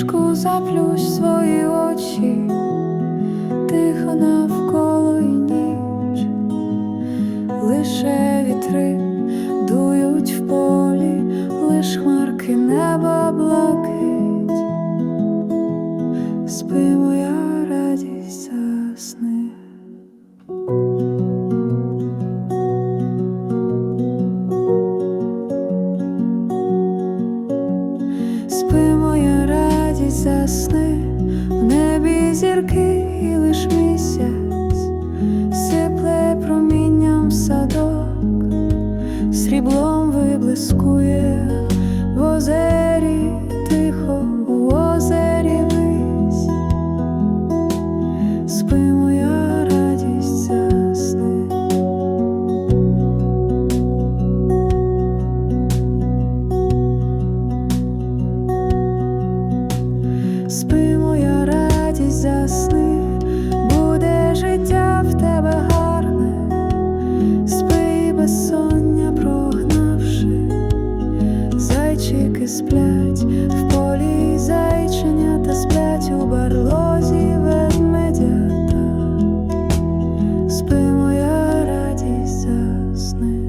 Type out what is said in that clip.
ліжку заплющ свої очі, тихо навколо й ніч, лише вітри дують в полі, лиш хмарки неба блакить. Спи, моя радість, засни. Спи, засни, в небі зірки і лиш місяць, сипле промінням садок, сріблом виблискує Спи, моя радість, засни, буде життя в тебе гарне, спи безсоння прогнавши, зайчики сплять в полі зайченята сплять у барлозі ведмедята. Спи, моя радість, засни.